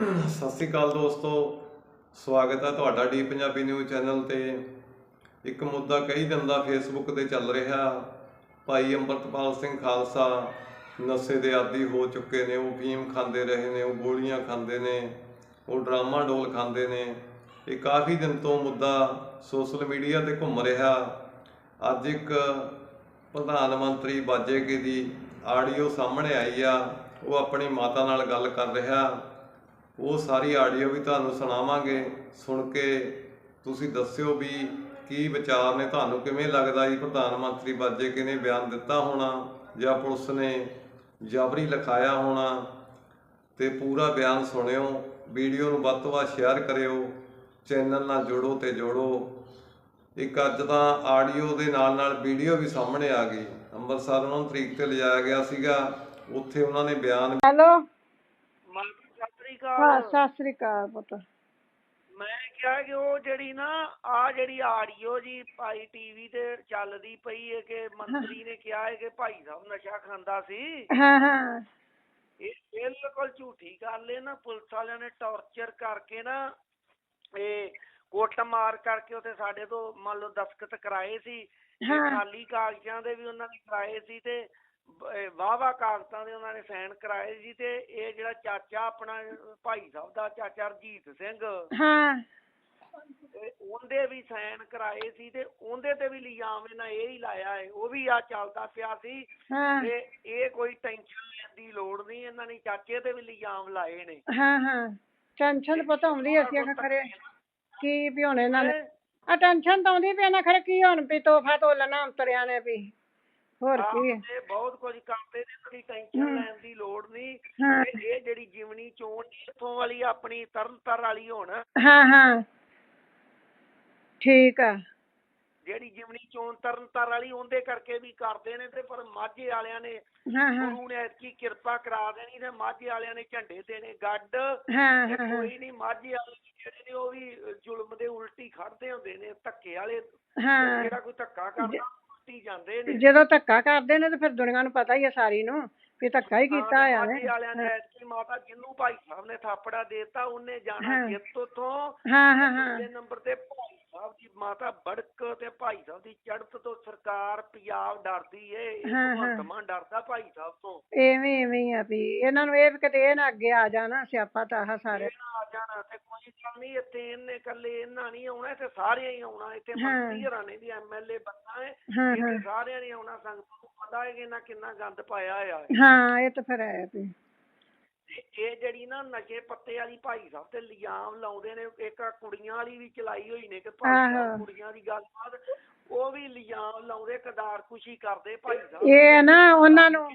ਸਤਿ ਸ੍ਰੀ ਅਕਾਲ ਦੋਸਤੋ, ਸਵਾਗਤ ਹੈ ਤੁਹਾਡਾ ਡੀ ਪੰਜਾਬੀ ਨਿਊਜ਼ ਚੈਨਲ ਤੇ। ਇੱਕ ਮੁੱਦਾ ਕਈ ਦਿਨ ਦਾ ਫੇਸਬੁੱਕ ਤੇ ਚੱਲ ਰਿਹਾ, ਭਾਈ ਅੰਮ੍ਰਿਤਪਾਲ ਸਿੰਘ ਖਾਲਸਾ ਨਸ਼ੇ ਦੇ ਆਦੀ ਹੋ ਚੁੱਕੇ ਨੇ, ਉਹ ਫੀਮ ਖਾਂਦੇ ਰਹੇ ਨੇ, ਉਹ ਗੋਲੀਆਂ ਖਾਂਦੇ ਨੇ, ਉਹ ਡਰਾਮਾ ਡੋਲ ਖਾਂਦੇ ਨੇ। ਇਹ ਕਾਫੀ ਦਿਨ ਤੋਂ ਮੁੱਦਾ ਸੋਸ਼ਲ ਮੀਡੀਆ ਤੇ ਘੁੰਮ ਰਿਹਾ। ਅੱਜ ਇੱਕ ਪ੍ਰਧਾਨ ਮੰਤਰੀ ਬਾਜੇਕੇ ਦੀ ਆਡੀਓ ਸਾਹਮਣੇ ਆਈ ਆ, ਉਹ ਆਪਣੀ ਮਾਤਾ ਨਾਲ ਗੱਲ ਕਰ ਰਿਹਾ। ਉਹ ਸਾਰੀ ਆਡੀਓ ਵੀ ਤੁਹਾਨੂੰ ਸੁਣਾਵਾਂਗੇ, ਸੁਣ ਕੇ ਤੁਸੀਂ ਦੱਸਿਓ ਵੀ ਕੀ ਵਿਚਾਰ ਨੇ, ਤੁਹਾਨੂੰ ਕਿਵੇਂ ਲੱਗਦਾ ਜੀ ਪ੍ਰਧਾਨ ਮੰਤਰੀ ਬਾਜੇਕੇ ਨੇ ਬਿਆਨ ਦਿੱਤਾ ਹੋਣਾ, ਜਾਂ ਪੁਲਿਸ ਨੇ ਜਬਰੀ ਲਿਖਾਇਆ ਹੋਣਾ, ਤੇ ਪੂਰਾ ਬਿਆਨ ਸੁਣਿਓ, ਵੀਡੀਓ ਨੂੰ ਵੱਧ ਤੋਂ ਵੱਧ ਸ਼ੇਅਰ ਕਰਿਓ, ਚੈਨਲ ਨਾਲ ਜੁੜੋ ਤੇ ਜੋੜੋ। ਇੱਕ ਅੱਜ ਤਾਂ ਆਡੀਓ ਦੇ ਨਾਲ ਨਾਲ ਵੀਡੀਓ ਵੀ ਸਾਹਮਣੇ ਆ ਗਈ। ਅੰਮ੍ਰਿਤਸਰ ਉਹਨਾਂ ਨੂੰ ਤਰੀਕ ਤੇ ਲਿਜਾਇਆ ਗਿਆ ਸੀਗਾ, ਉੱਥੇ ਉਹਨਾਂ ਨੇ ਬਿਆਨ ਹੈਲੋ। ਹਾਂ ਅਕਾਲ। ਸਤਿ ਸ੍ਰੀ ਅਕਾਲ ਪੁੱਤ। ਮੈਂ ਕਿਹਾ ਕਿ ਉਹ ਜਿਹੜੀ ਨਾ ਆ ਜਿਹੜੀ ਆਡੀਓ ਜੀ ਭਾਈ ਟੀਵੀ ਤੇ ਚੱਲਦੀ ਪਈ ਹੈ ਕਿ ਮੰਤਰੀ ਨੇ ਕਿਹਾ ਹੈ ਕਿ ਭਾਈ ਸਾਹਿਬ ਨਸ਼ਾ ਖਾਂਦਾ ਸੀ। ਹਾਂ ਹਾਂ। ਇਹ ਬਿਲਕੁਲ ਝੂਠੀ ਗੱਲ ਹੈ ਨਾ ਪੁਲਿਸ ਵਾਲਿਆਂ ਨੇ ਟੌਰਚਰ ਕਰਕੇ ਨਾ ਇਹ ਕੁੱਟ ਮਾਰ ਕਰਕੇ ਉੱਥੇ ਸਾਡੇ ਤੋਂ ਮੰਨ ਲਓ ਦਸਖਤ ਕਰਾਏ ਸੀ। ਤੇ ਹਾਂ। ਖਾਲੀ ਕਾਗਜ਼ਾਂ ਦੇ ਵੀ ਉਹਨਾਂ ਨੇ ਕਰਾਏ ਸੀ ਤੇ ਵਾਵਾ ਕਾਗਜ਼ਾਂ ਦੇ ਉਹਨਾਂ ਨੇ ਸਾਈਨ ਕਰਾਏ ਸੀ ਤੇ ਇਹ ਜਿਹੜਾ ਚਾਚਾ ਆਪਣਾ ਭਾਈ ਸਾਹਿਬ ਦਾ ਚਾਚਾ ਰਜੀਤ ਸਿੰਘ। ਹਾਂ। ਤੇ ਉਹਦੇ ਵੀ ਸਾਈਨ ਕਰਾਏ ਸੀ ਤੇ ਉਹਦੇ ਤੇ ਵੀ ਇਲਜ਼ਾਮ ਇਹਨਾਂ ਇਹ ਹੀ ਲਾਇਆ ਹੈ ਉਹ ਵੀ ਆ ਚੱਲਦਾ ਪਿਆ ਸੀ। ਹਾਂ। ਤੇ ਇਹ ਕੋਈ ਟੈਨਸ਼ਨ ਲੈਣ ਦੀ ਲੋੜ ਨਹੀਂ ਇਹਨਾਂ ਨੇ ਚਾਚੇ ਤੇ ਵੀ ਇਲਜ਼ਾਮ ਲਾਏ ਨੇ। ਹਾਂ ਹਾਂ। ਟੈਨਸ਼ਨ ਪਤਾ ਹੁੰਦੀ ਅਸੀਂ ਆਖਿਆ ਖਰੇ ਕੀ ਵੀ ਹੁਣ ਇਹਨਾਂ ਨੇ? ਆ ਟੈਨਸ਼ਨ ਤਾਂ ਆਉਂਦੀ ਵੀ ਇਹਨਾਂ ਖਰੇ ਕੀ ਹੁਣ ਵੀ ਤੋਹਫਾ ਤੋਲਣਾ ਉਤਰਿਆ ਨੇ ਵੀ। ਹੋਰ ਕੀ? ਇਹ ਬਹੁਤ ਕੁਝ ਕਰਦੇ ਨੇ ਕੋਈ ਟੈਨਸ਼ਨ ਲੈਣ ਦੀ ਲੋੜ ਨਹੀਂ ਤੇ ਇਹ ਜਿਹੜੀ ਜਿਮਣੀ ਚੋਣ ਇੱਥੋਂ ਵਾਲੀ ਆਪਣੀ ਤਰਨਤਾਰ ਵਾਲੀ ਹੋਣ। ਹਾਂ ਹਾਂ। ਠੀਕ ਆ। ਜਿਹੜੀ ਜਿਮਣੀ ਚੋਣ ਤਰਨਤਾਰ ਵਾਲੀ ਉਹਦੇ ਕਰਕੇ ਵੀ ਕਰਦੇ ਨੇ ਤੇ ਪਰ ਮਾਝੇ ਵਾਲਿਆਂ ਨੇ ਹਾਂ ਹਾਂ। ਗੁਰੂ ਨੇ ਐਤਕੀ ਕਿਰਪਾ ਕਰਾ ਦੇਣੀ ਤੇ ਮਾਝੇ ਵਾਲਿਆਂ ਨੇ ਝੰਡੇ ਦੇਣੇ। ਗੱਡ ਹਾਂ ਤੇ ਹਾਂ। ਹਾਂ ਕੋਈ ਨਹੀਂ ਮਾਝੇ ਵਾਲੇ ਵੀ ਜਿਹੜੇ ਨੇ ਉਹ ਵੀ ਜ਼ੁਲਮ ਦੇ ਉਲਟੀ ਖੜਦੇ ਹੁੰਦੇ ਨੇ ਧੱਕੇ ਵਾਲੇ। ਹਾਂ। ਜਿਹੜਾ ਕੋਈ ਧੱਕਾ ਕਰਦਾ ਉਲਟੀ ਜਾਂਦੇ ਨੇ। ਜਦੋਂ ਧੱਕਾ ਕਰਦੇ ਨੇ ਤੇ ਫਿਰ ਦੁਨੀਆ ਨੂੰ ਪਤਾ ਹੀ ਹੈ ਸਾਰੀ ਨੂੰ ਵੀ ਧੱਕਾ ਹੀ ਕੀਤਾ ਹੋਇਆ ਨੇ ਵਾਲਿਆਂ ਨੇ ਐਤਕੀ ਮਾਤਾ ਜਿੰਨੂੰ ਭਾਈ ਸਾਹਿਬ ਨੇ ਥਾਪੜਾ ਦੇਤਾ ਉਹਨੇ ਜਾਣਾ ਹਾਂ। ਜਿੱਤ ਉੱਥੋਂ ਹਾਂ ਹਾਂ ਹਾਂ। ਦੂਜੇ ਨੰਬਰ ਤੇ ਭਾਈ ਸਾਹਿਬ ਦੀ ਮਾਤਾ ਬੜਕ ਤੇ ਭਾਈ ਸਾਹਿਬ ਦੀ ਚੜ੍ਹਤ ਤੋਂ ਸਰਕਾਰ ਪੰਜਾਬ ਡਰਦੀ ਏ ਇਹ ਹਾਂ, ਹਾਂ। ਭਗਵੰਤ ਮਾਨ ਡਰਦਾ ਭਾਈ ਸਾਹਿਬ ਤੋਂ। ਐਵੇਂ ਐਵੇਂ ਹੀ ਆ ਵੀ ਇਹਨਾਂ ਨੂੰ ਇਹ ਵੀ ਕਿਤੇ ਇਹ ਨਾ ਅੱਗੇ ਆ ਜਾਣਾ ਸਿਆਪਾ ਤਾਂ ਆਹ ਸਾਰੇ। ਇਹ ਨਾ ਆ ਜਾਣਾ ਤੇ ਕੋਈ ਗੱਲ ਨਹੀਂ ਇੱਥੇ ਇਹਨੇ ਇਕੱਲੇ ਇਹਨਾਂ ਨਹੀਂ ਆਉਣਾ ਇੱਥੇ ਸਾਰਿਆਂ ਹੀ ਆਉਣਾ ਇੱਥੇ ਹਾਂ। ਮੰਤਰੀ ਹਰਾਂ ਨੇ ਵੀ ਐਮਐਲਏ ਬੰਦਾ ਹੈ ਹਾਂ ਇੱਥੇ ਹਾਂ। ਸਾਰਿਆਂ ਨੇ ਆਉਣਾ ਸੰਗਤ ਨੂੰ ਪਤਾ ਹੈ ਕਿ ਇਹਨਾਂ ਕਿੰਨਾ ਗੰਦ ਪਾਇਆ ਹੋਇਆ ਹੈ। ਇਹ ਤਾਂ ਫਿਰ ਹੈ ਵੀ। ਤੇ ਇਹ ਜਿਹੜੀ ਨਾ ਨਸ਼ੇ ਪੱਤੇ ਵਾਲੀ ਭਾਈ ਸਾਹਿਬ ਤੇ ਇਲਜ਼ਾਮ ਲਾਉਂਦੇ ਨੇ ਇੱਕ ਆਹ ਕੁੜੀਆਂ ਵਾਲੀ ਵੀ ਚਲਾਈ ਹੋਈ ਨੇ ਕਿ ਭਾਈ ਸਾਹਿਬ ਆਹੋ। ਕੁੜੀਆਂ ਦੀ ਗੱਲਬਾਤ ਉਹ ਵੀ ਇਲਜ਼ਾਮ ਲਾਉਂਦੇ ਕਦਾਰ ਖੁਸ਼ੀ ਕਰਦੇ ਭਾਈ ਸਾਹਿਬ ਇਹ ਨਾ ਉਹਨਾਂ ਨੂੰ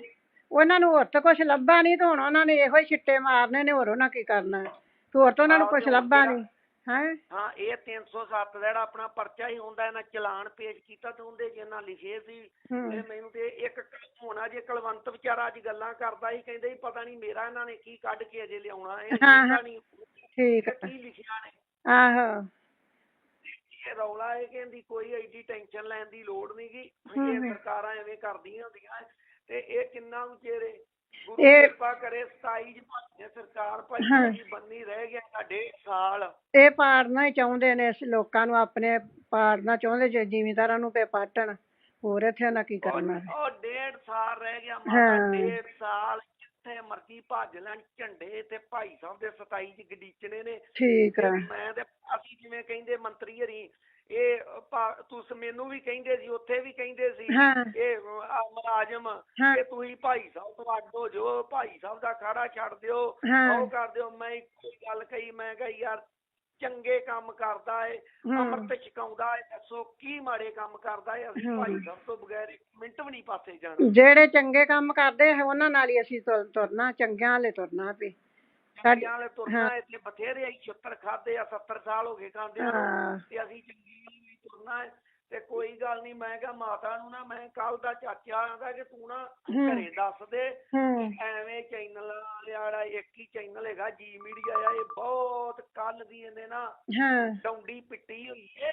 ਉਹਨਾਂ ਨੂੰ ਹੋਰ ਤਾਂ ਕੁਝ ਲੱਭਾ ਨਹੀਂ ਤੇ ਹੁਣ ਉਹਨਾਂ ਨੇ ਇਹੋ ਹੀ ਛਿੱਟੇ ਮਾਰਨੇ ਨੇ ਹੋਰ ਉਹਨਾਂ ਕੀ ਕਰਨਾ ਹੈ। ਤੇ ਹੋਰ ਤਾਂ ਉਹਨਾਂ ਨੂੰ ਕੁਝ ਲੱਭਾ ਨਹੀਂ ਹੈ ਹਾਂ ਇਹ 307 ਦਾ ਜਿਹੜਾ ਆਪਣਾ ਪਰਚਾ ਹੀ ਹੁੰਦਾ ਇਹਨਾਂ ਚਲਾਨ ਪੇਸ਼ ਕੀਤਾ ਤੇ ਉਹਦੇ ਚ ਇਹਨਾਂ ਲਿਖੇ ਸੀ ਹੂੰ। ਤੇ ਮੈਨੂੰ ਤੇ ਇੱਕ ਹੋਣਾ ਜੇ ਕਲਵੰਤ ਵਿਚਾਰਾ ਅੱਜ ਗੱਲਾਂ ਕਰਦਾ ਸੀ ਕਹਿੰਦੇ ਸੀ ਪਤਾ ਨਹੀਂ ਮੇਰਾ ਇਹਨਾਂ ਨੇ ਕੀ ਕੱਢ ਕੇ ਅਜੇ ਲਿਆਉਣਾ ਇਹ ਹਾਂ, ਪਤਾ। ਨਹੀਂ ਠੀਕ ਕੀ ਲਿਖਿਆ ਨੇ ਆਹੋ ਇਹ ਰੌਲਾ ਹੈ ਕਿ ਇਹਦੀ ਕੋਈ ਐਡੀ ਟੈਨਸ਼ਨ ਲੈਣ ਦੀ ਲੋੜ ਨਹੀਂ ਗੀ ਹੂੰ, ਇਹ। ਸਰਕਾਰਾਂ ਐਵੇਂ ਕਰਦੀਆਂ ਹੁੰਦੀਆਂ ਤੇ ਇਹ ਕਿੰਨਾ ਗੁਰੂ ਇਹ- ਕਿਰਪਾ ਕਰੇ 27 ਚ ਸਰਕਾਰ ਭਾਈ। ਜੀ ਬੰਨੀ ਰਹਿ ਗਿਆ ਡੇਢ ਸਾਲ ਇਹ ਪਾੜਨਾ ਹੀ ਚਾਹੁੰਦੇ ਨੇ ਇਸ ਲੋਕਾਂ ਨੂੰ ਆਪਣੇ ਪਾੜਨਾ ਚਾਹੁੰਦੇ ਜੇ ਜ਼ਿਮੀਂਦਾਰਾਂ ਨੂੰ ਪੇ ਪਾਟਣ ਹੋਰ ਇੱਥੇ ਉਹਨਾਂ ਕੀ ਕਰਨਾ। ਉਹ ਡੇਢ ਸਾਲ ਰਹਿ ਗਿਆ। ਮਾਤਾ ਡੇਢ ਸਾਲ ਜਿੱਥੇ ਮਰਜ਼ੀ ਭੱਜ ਲੈਣ ਝੰਡੇ ਤੇ ਭਾਈ ਸਾਹਿਬ ਦੇ 27 ਚ ਗਡੀਚਣੇ ਨੇ ਠੀਕ ਆ ਮੈਂ ਤੇ ਅਸੀਂ ਜਿਵੇਂ ਕਹਿੰਦੇ ਮੰਤਰੀ ਹਰੀ ਇਹ ਤੁਸੀਂ ਮੈਨੂੰ ਵੀ ਕਹਿੰਦੇ ਸੀ ਉੱਥੇ ਵੀ ਕਹਿੰਦੇ ਸੀ ਇਹ ਮੁਲਾਜ਼ਮ। ਕਿ ਤੁਸੀਂ ਭਾਈ ਸਾਹਿਬ ਤੋਂ ਅੱਡ ਹੋ ਜਾਓ ਭਾਈ ਸਾਹਿਬ ਦਾ ਖਾੜਾ ਛੱਡ ਦਿਓ। ਉਹ ਕਰ ਦਿਓ ਮੈਂ ਇੱਕੋ ਹੀ ਗੱਲ ਕਹੀ ਮੈਂ ਕਿਹਾ ਯਾਰ ਚੰਗੇ ਕੰਮ ਕਰਦਾ ਏ। ਅੰਮ੍ਰਿਤ ਛਕਾਉਂਦਾ ਏ ਦੱਸੋ ਕੀ ਮਾੜੇ ਕੰਮ ਕਰਦਾ ਏ ਅਸੀਂ। ਭਾਈ ਸਾਹਿਬ ਤੋਂ ਬਗੈਰ ਇੱਕ ਮਿੰਟ ਵੀ ਨਹੀਂ ਪਾਸੇ ਜਾਣਾ ਜਿਹੜੇ ਚੰਗੇ ਕੰਮ ਕਰਦੇ ਉਹਨਾਂ ਨਾਲ ਹੀ ਅਸੀਂ ਤੁਰ- ਤੁਰਨਾ ਚੰਗਿਆਂ ਵਾਲੇ ਤੁਰਨਾ ਵੀ ਸਾਡੇ ਵਾਲੇ ਤੁਰਨਾ ਇੱਥੇ ਬਥੇਰੇ ਅਸੀਂ 76 ਖਾਦੇ ਆ 70 ਸਾਲ ਹੋ ਗਏ ਖਾਂਦੇ ਹਾਂ। ਆ ਤੇ ਅਸੀਂ ਚੰਗੀ ਵੀ ਤੁਰਨਾ ਹੈ ਤੇ ਕੋਈ ਗੱਲ ਨਹੀਂ ਮੈਂ ਕਿਹਾ ਮਾਤਾ ਨੂੰ ਨਾ ਮੈਂ ਕੱਲ ਦਾ ਚਾਚਾ ਆਂਦਾ ਕਿ ਤੂੰ ਨਾ। ਘਰੇ ਦੱਸ ਦੇ ਹੂੰ। ਐਵੇਂ ਚੈਨਲ ਵਾਲਾ ਇੱਕ ਹੀ ਚੈਨਲ ਹੈਗਾ ਜੀ ਮੀਡੀਆ ਆ ਇਹ ਬਹੁਤ ਕੱਲ ਦੀ ਇਹਨੇ ਨਾ ਹਾਂ। ਡੌਂਡੀ ਪਿੱਟੀ ਹੋਈ ਏ।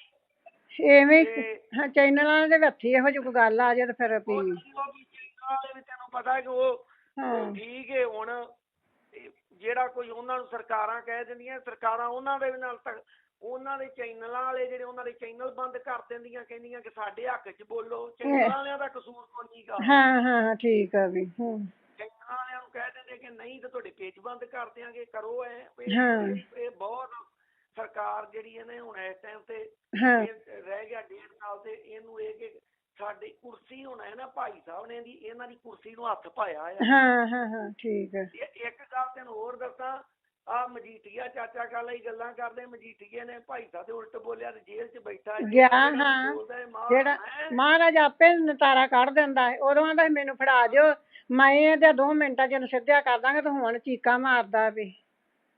ਐਵੇਂ ਹੀ- ਹਾਂ ਚੈਨਲਾਂ ਦੇ ਵਿੱਚ ਹੀ ਇਹੋ ਜਿਹੀ ਕੋਈ ਗੱਲ ਆ ਜੇ ਤੇ ਫਿਰ ਵੀ ਚੈਨਲ ਵਾਲੇ ਵੀ ਤੈਨੂੰ ਪਤਾ ਹੈ ਕਿ ਉਹ ਹਾਂ। ਠੀਕ ਹੈ ਹੁਣ। ਜਿਹੜਾ ਕੋਈ ਉਹਨਾਂ ਨੂੰ ਸਰਕਾਰਾਂ ਕਹਿ ਦਿੰਦੀਆਂ ਸਰਕਾਰਾਂ ਉਹਨਾਂ ਦੇ ਨਾਲ ਉਹਨਾਂ ਦੇ ਚੈਨਲਾਂ ਵਾਲੇ ਜਿਹੜੇ ਉਹਨਾਂ ਦੇ ਚੈਨਲ ਬੰਦ ਕਰ ਦਿੰਦੀਆਂ ਕਹਿੰਦੀਆਂ ਕਿ ਸਾਡੇ ਹੱਕ 'ਚ ਬੋਲੋ। ਚੈਨਲਾਂ ਵਾਲਿਆਂ ਦਾ ਕਸੂਰ ਕੋਈ ਨਹੀਂਗਾ ਹਾਂ ਹਾਂ ਹਾਂ, ਠੀਕ ਆ ਵੀ ਹੂੰ। ਚੈਨਲਾਂ ਵਾਲਿਆਂ ਨੂੰ ਕਹਿ ਦਿੰਦੇ ਕਿ ਨਹੀਂ ਤਾਂ ਤੁਹਾਡੇ ਪੇਜ ਬੰਦ ਕਰ ਦਿਆਂਗੇ ਕਰੋ ਐ। ਹਾਂ। ਇਹ ਬਹੁਤ ਸਰਕਾਰ ਜਿਹੜੀ ਇਹਨੇ ਹੁਣ ਇਸ ਟਾਈਮ ਤੇ ਹਾਂ। ਰਹਿ ਗਿਆ ਡੇਢ ਸਾਲ ਤੇ ਇਹਨੂੰ ਇਹ ਕਿ ਸਾਡੀ ਕੁਰਸੀ ਹੁਣ ਹੈ ਨਾ ਭਾਈ ਸਾਹਿਬ ਨੇ ਦੀ ਇਹਨਾਂ ਦੀ ਕੁਰਸੀ ਨੂੰ ਹੱਥ ਪਾਇਆ ਆ। ਹਾਂ ਹਾਂ ਹਾਂ ਠੀਕ ਇਹ ਦੱਸਾਂ ਆ ਮਜੀਠੀਆ ਚਾਚਾ ਕੱਲ ਹੀ ਗੱਲਾਂ ਕਰਦੇ ਮਜੀਠੀਏ ਨੇ ਭਾਈ ਸਾਹਿਬ ਦੇ ਉਲਟ ਬੋਲਿਆ ਤੇ ਜੇਲ੍ਹ 'ਚ ਬੈਠਾ ਹੈ। ਗਿਆ, ਹਾਂ। ਬੋਲਦਾ ਹੈ, ਮਾਂ ਜਿਹੜਾ ਹੈ। ਮਹਾਰਾਜ ਆਪੇ ਨਤਾਰਾ ਕੱਢ ਦਿੰਦਾ ਹੈ ਉਦੋਂ ਆਂਦਾ ਮੈਨੂੰ ਫੜਾ ਦਿਓ ਮੈਂ ਇਹਦੇ ਦੋ ਮਿੰਟਾਂ ਚ ਨਸਿੱਧਿਆ ਕਰ ਦਾਂਗਾ ਤੇ ਹੁਣ ਚੀਕਾਂ ਮਾਰਦਾ ਵੀ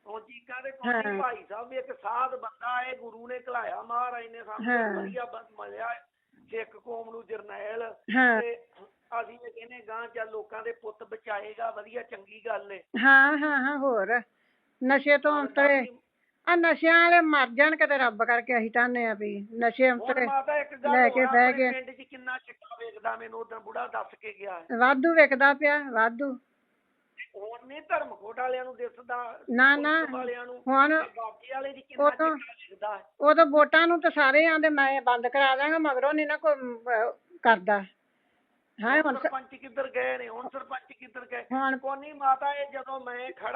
ਉਹ ਚੀਕਾਂ ਦੇ ਕੋਈ ਹਾਂ। ਭਾਈ ਸਾਹਿਬ ਵੀ ਇੱਕ ਸਾਧ ਬੰਦਾ ਹੈ ਗੁਰੂ ਨੇ ਘਲਾਇਆ ਮਹਾਰਾਜ ਨੇ ਸਾਨੂੰ ਹਾਂ। ਵਧੀਆ ਬੰਦ ਮਿਲਿਆ। ਸਿੱਖ ਕੌਮ ਨੂੰ ਜਰਨੈਲ ਹਾਂ ਤੇ ਅਸੀਂ ਇਹ ਕਹਿੰਦੇ ਗਾਂ ਚੱਲ ਲੋਕਾਂ ਦੇ ਪੁੱਤ ਬਚਾਏਗਾ ਵਧੀਆ ਚੰਗੀ ਗੱਲ ਏ। ਹਾਂ ਹਾਂ ਹਾਂ ਹੋਰ? ਨਸ਼ੇ ਤੋਂ ਅੰਤਰੇ ਆ ਨਸ਼ਿਆਂ ਵਾਲੇ ਮਰ ਜਾਣ ਕਿਤੇ ਰੱਬ ਕਰਕੇ ਅਸੀਂ ਚਾਹੁੰਦੇ ਆ ਵੀ ਨਸ਼ੇ ਹੁਣ ਅੰਤਰੇ ਮਾਤਾ ਇੱਕ ਗੱਲ ਲੈ ਕੇ ਹੋਰ ਬਹਿ ਆਪਣੇ ਗਏ। ਪਿੰਡ 'ਚ ਕਿੰਨਾ ਚਿੱਟਾ ਵੇਚਦਾ ਮੈਨੂੰ ਉਦੋਂ ਬੁੜਾ ਦੱਸ ਕੇ ਗਿਆ ਵਾਧੂ ਵਿਕਦਾ ਪਿਆ ਵਾਧੂ। ਹੁਣ ਨਹੀਂ ਧਰਮਕੋਟ ਵਾਲਿਆਂ ਨੂੰ ਦਿਸਦਾ ਨਾ ਨਾ ਪੁਲਿਸ ਵਾਲਿਆਂ ਨੂੰ ਹੁਣ ਬਾਕੀ ਵਾਲੇ ਦੀ ਕਿੰਨਾ ਉਦੋਂ- ਚਿੱਟਾ ਵੇਚਦਾ ਹੈ। ਉਦੋਂ ਵੋਟਾਂ ਨੂੰ ਤਾਂ ਸਾਰੇ ਆਂਦੇ ਮੈਂ ਬੰਦ ਕਰਾ ਦਾਂਗਾ ਮਗਰੋਂ ਨਹੀਂ ਨਾ ਕੋਈ ਅਹ, ਕਰਦਾ। ਹਾਂ ਹੁਣ ਸਰਪੰਚ ਕਿੱਧਰ ਗਏ ਨੇ? ਹੁਣ ਸਰਪੰਚ ਕਿੱਧਰ ਗਏ? ਕੋਨੀ ਮਾਤਾ ਇਹ ਜਦੋਂ ਮੈਂ ਖੜਾ